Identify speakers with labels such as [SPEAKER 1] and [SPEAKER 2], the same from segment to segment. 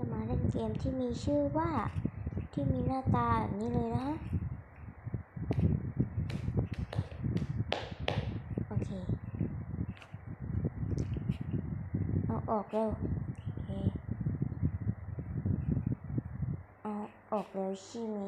[SPEAKER 1] จะมาเล่นเกมที่มีชื่อว่าที่มีหน้าตาแบบนี้เลยนะฮะ โอเค เอาออกเร็วโอเคเอาออกเร็วใช่ไหม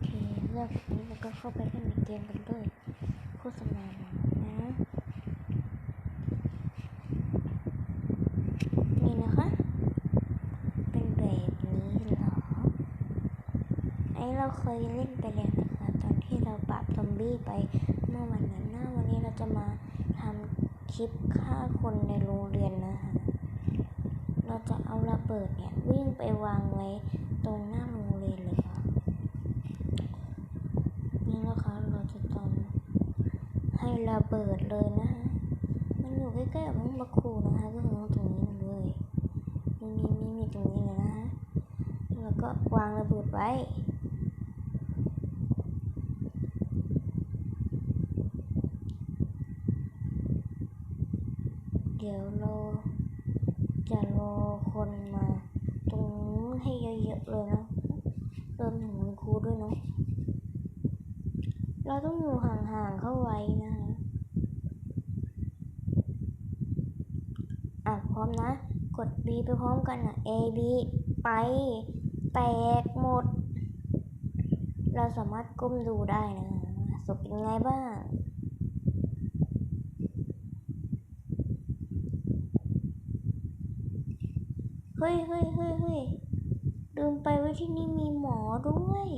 [SPEAKER 1] โอ เคเลือกนี้แล้วก็เข้าไปเล่นในเกมกันเลยโฆษณานะนี่นะคะ เป็นแบบนี้เหรอ ไอเราเคยเล่นไปแล้วนะคะ ตอนที่เราปราบซอมบี้ไปเมื่อวันนั้นนะวันนี้เราจะมาทำคลิปฆ่าคนในโรงเรียนนะคะเราจะเอาระเบิดเนี่ยวิ่งไปวางไว้ตรงหน้าโรงเรียนเลยค่ะ นี่นะคะเรา จะต้องให้ระเบิดเลยนะคะมันอยู่ใกล้ๆกับห้องประคูนะคะก็คือตรงนี้เลยนี่นี่นี่มีตรงนี้เลยนะคะแล้วก็วางระเบิดไว้เดี๋ยวเราจะรอคนมาตรงให้เยอะๆเลยนะรวมถึงคุณครูด้วยเนาะ เราต้องอยู่ห่างๆเข้าไว้นะคะอะพร้อมนะ กด B ไปพร้อมกันอะ A B ไปแตกหมด เราสามารถก้มดูได้นะศพเป็นไงบ้างเฮ้ยเฮ้ยเฮ้ยเฮ้ยลืมไปว่าที่นี่มีหมอด้วย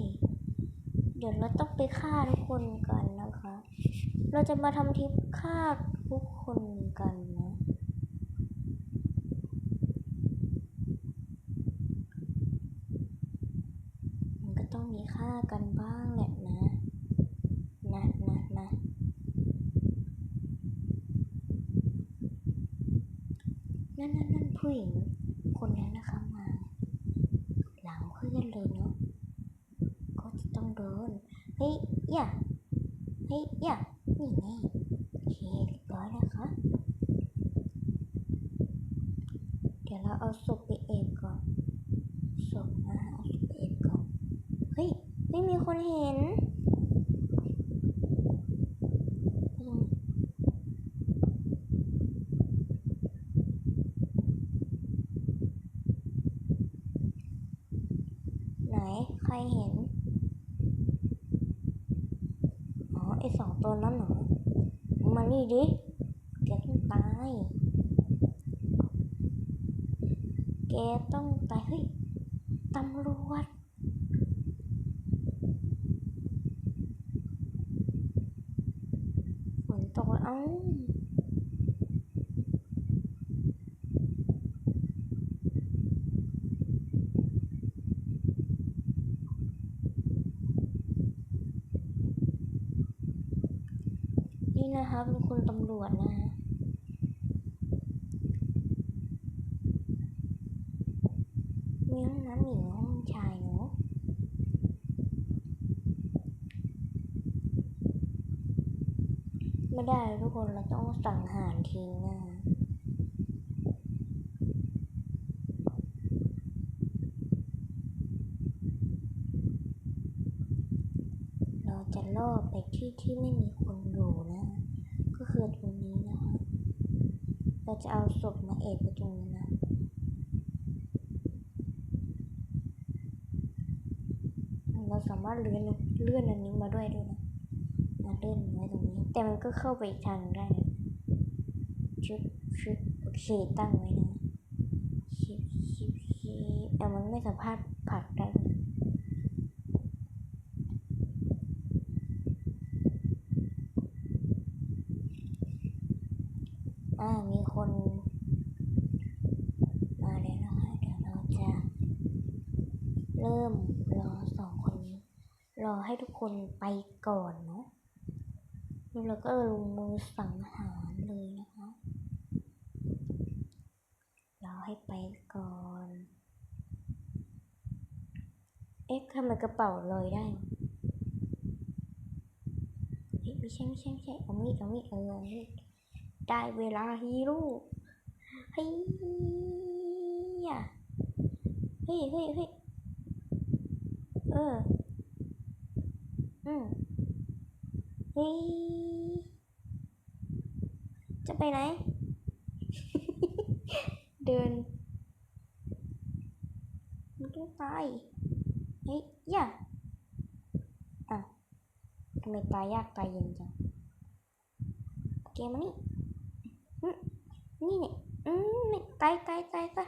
[SPEAKER 1] เดี๋ยวเราต้องไปฆ่าทุกคนกันนะคะ เราจะมาทำทริปฆ่าทุกคนกันนะ มันก็ต้องมีฆ่ากันบ้างแหละนะ นะนะนะนั่นนั่นนั่นผู้หญิงคนนั้นนะคะมา หลังเพื่อนเลยเนาะ ก็จะต้องโดน เฮ้ยอย่าเฮ้ยอย่านี่ไงโอเคเรียบร้อยนะคะ เดี๋ยวเราเอา ศพไปเอบก่อน ศพนะเอาศพไปเอบก่อน เฮ้ย ไม่มีคนเห็นไหน ใครเห็น อ๋อ ไอสองตัวนั้นเหรอเอามานี่ดิแกต้องตาย แกต้องตายเฮ้ยตำรวจฝนตกแล้วเอ้านี่นะคะเป็นคุณตำรวจนะฮะ มีห้องน้ำหญิงห้องชายเนาะ ไม่ได้ ทุกคนเราต้องสั่งหารทิ้งนะเราจะล่อไปที่ที่ไม่มีคนอยู่นะ ก็คือตรงนี้นะคะ เราจะเอาศพมาเอบไปตรงนี้นะเราสามารถเลื่อนเลื่อนอันนี้มาด้วยด้วยนะ มาเลื่อนไว้ตรงนี้ แต่มันก็เข้าไปอีกทางได้ชึบชึบโอเคตั้งไว้นะชิบชิบชิบแต่มันไม่สามารถผลักได้นะอ่ามีคน มาแล้วค่ะเดี๋ยวเราจะเริ่มรอสองคนนี้ รอให้ทุกคนไปก่อนเนาะ แล้วเราก็ลงมือสังหารเลยนะคะรอให้ไปก่อน เอ๊ะทำไมกระเป๋าลอยได้วะเฮ้ยไม่ใช่ไม่ใช่ไม่ใช่เอามีดเอามีดเออเอามีดได้เวลาฮีโร่เฮ้ยเฮ้ยเฮ้ยเฮ้ยเออ อืม จะไปไหน เดินมันต้องตายเฮ้ยอย่าอะทำไมตายยากตายเย็นจังเกมมานี่นี่เนี่ยอืมนี่ตายตายตายซะ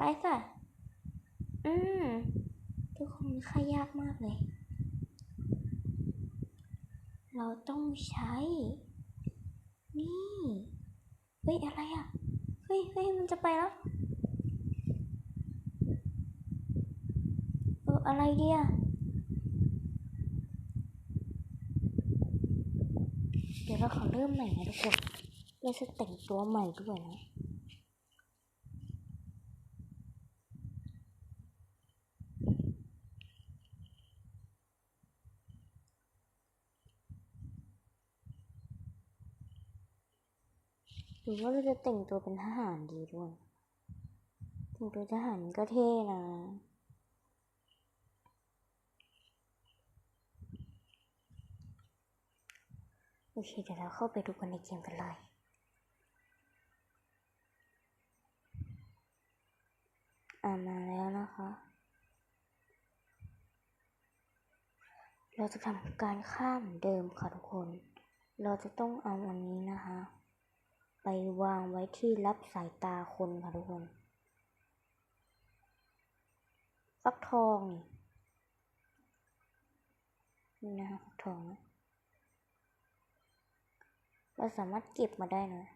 [SPEAKER 1] ตายซะอืมทุกคนค่ายากมากเลย เราต้องใช้ นี่ เฮ้ย อะไรอะ เฮ้ยเฮ้ยมันจะไปแล้วเอออะไรเดียเดี๋ยวเราขอเริ่มใหม่นะทุกคนเราจะแต่งตัวใหม่ด้วยนะ หรือว่าเราจะแต่งตัวเป็นทหารดีด้วย แต่งตัวทหารก็เท่นะโอเคเดี๋ยวเราเข้าไปดูกันในเกมกันเลยอ่ามาแล้วนะคะ เราจะทำการข้ามเดิมค่ะทุกคน เราจะต้องเอาอันนี้นะคะ ไปวางไว้ที่รับสายตาคนค่ะทุกคน ฟักทอง นี่นะคะฟักทอง เราสามารถเก็บมาได้นะ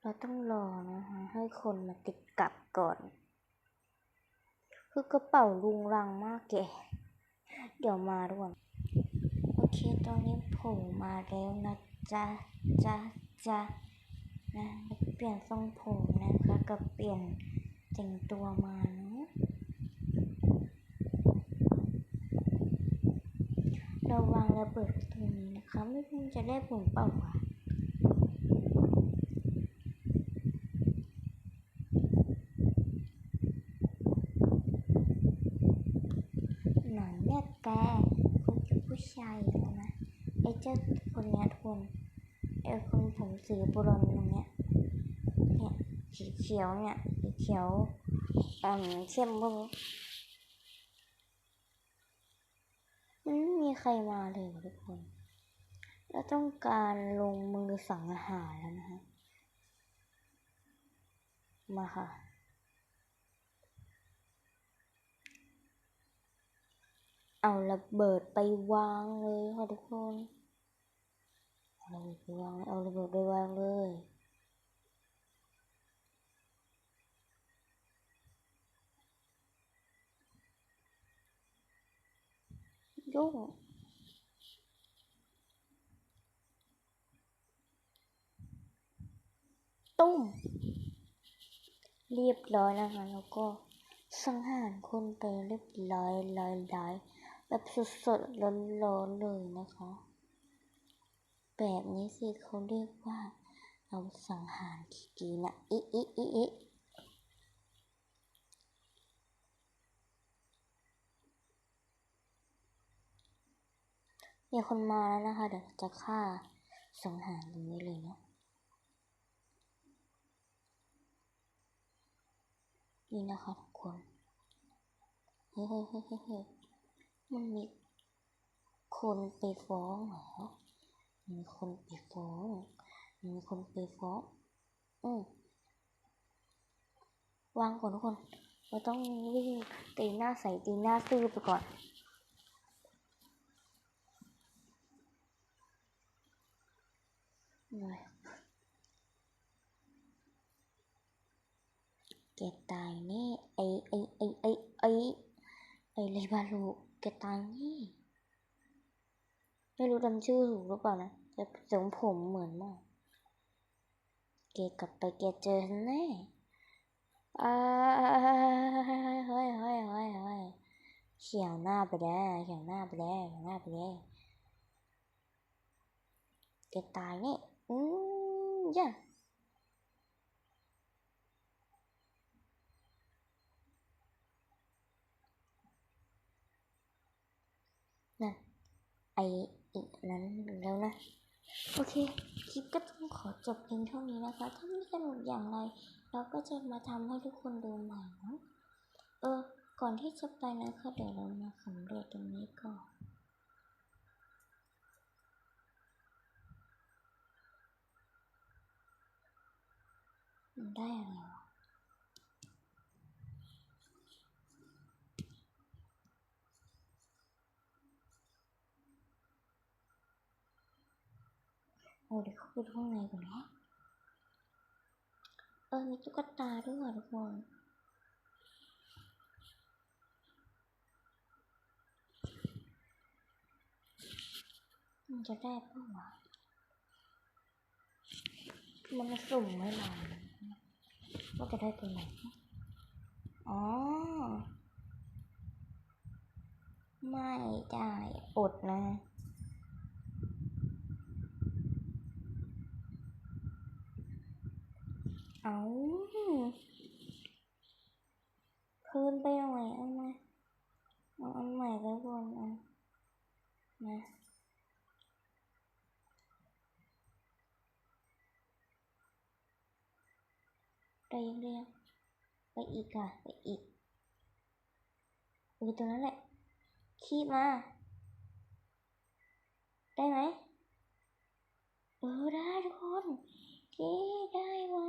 [SPEAKER 1] เราต้องรอนะคะให้คนมาติดกับก่อน คือกระเป๋าลุงรังมากแก เดี๋ยวมาด่วนโอเคตอนนี้ผมมาแล้วนะจ๊ะจ๊ะจ๊ะนะเปลี่ยนทรงผมนะคะกับเปลี่ยนแต่งตัวมาเนาะเราวางระเบิดตรงนี้นะคะ ไม่รู้มันจะได้ผลเปล่าวะหนังเนี่ยแกคงจะผู้ชายอีกแล้วนะไอ้ เจ้าคนเนี้ยทุกคนไอ้คนผมสีบรอนตรงเนี้ยเนี่ยสีเขียวเนี่ยสีเขียวอ่าเข้มบ้งมันไม่มีใครมาเลยว่ะทุกคนเราต้องการลงมือสังหารแล้วนะฮะมาค่ะเอาระเบิดไปวางเลยค่ะทุกคน เอาไปวางเลยเอาระเบิดไปวางเลยยุ่งตุ้ม เรียบร้อยนะคะ แล้วก็สังหารคนไปเรียบร้อยร้อยร้อยแบบสดๆร้อนๆเลยนะคะ แบบนี้สิเขาเรียกว่าเราสังหารดีๆนะอิอิอิอิมีคนมาแล้วนะคะ เดี๋ยวจะฆ่าสังหารตรงนี้เลยเนาะนี่นะคะทุกคน เฮ้เฮ้ยเฮ้ยเฮ้ยเฮ้ยมันมีคนไปฟ้องเหรอ มีคนไปฟ้อง มีคนไปฟ้อง อืมวางก่อนทุกคน เราต้องวิ่งตีหน้าใส่ตีหน้าซื่อไปก่อนเกตายนี่ไอไอไอไอไอไอเลยบาลูแกตายนี่ ไม่รู้จำชื่อถูกหรือเปล่านะ แต่ทรงผมเหมือนมากแกกลับไปแกเจอฉันแน่อ่าเฮ้ยเฮ้ยเฮ้ยเฮ้ยเขียวหน้าไปแล้วเขียวหน้าไปแล้วเขียวหน้าไปแล้วแกตายแนี่อืมย่านั่นไออีกนั้นแล้วนะ โอเค คลิปก็ต้องขอจบเพียงเท่านี้นะคะ ถ้ามีสนุกอย่างไร เราก็จะมาทำให้ทุกคนดูใหม่นะเออ ก่อนที่จะไปนะคะเดี๋ยวเรามาสำรวจตรงนี้ก่อนมันได้อะไรวะ โอ้ เดี๋ยวเข้าไปข้างในก่อนนะเออ มีตุ๊กตาด้วยว่ะทุกคนมันจะได้เปล่าวะมันมาสุ่มไว้หน่อยว่าจะได้ตัวไหนอ๋อ ไม่ได้อดนะ เอาคืนไปหน่เอามาเอาอันใหม่ไปก่อนอะมาไปยังเรียงไปอีกอะไปอีกอือตรงนั้นแหละคีบมา ได้ไหมเออได้ทุกคน ย้ได้ว่ะ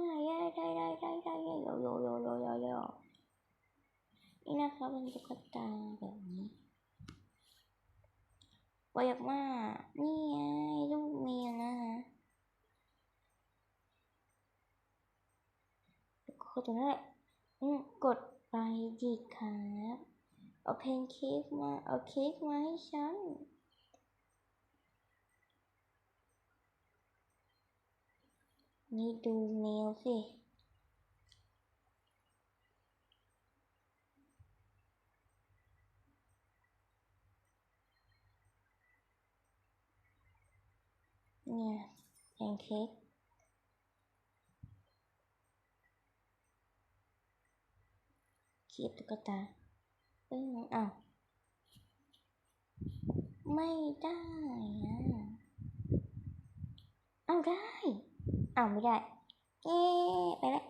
[SPEAKER 1] ได้ได้ได้ได้ได้ได้โยโยโยโยโยโยนี่นะคะเป็นตุ๊กตาแบบนี้วายกมากนี่ไงลูกเมียนะคะกดตรงนั้นแหละอืมกดไปดีครับเอาเพนเค้กมาเอาเค้กมาให้ฉัน นี่ดูแมวสิ เนี่ยแพนเค้กคีบตุ๊กตาปึ้งอ้าว ไม่ได้อะอ้าวได้ อ้าวไม่ได้ เอ๊ไปแล้ว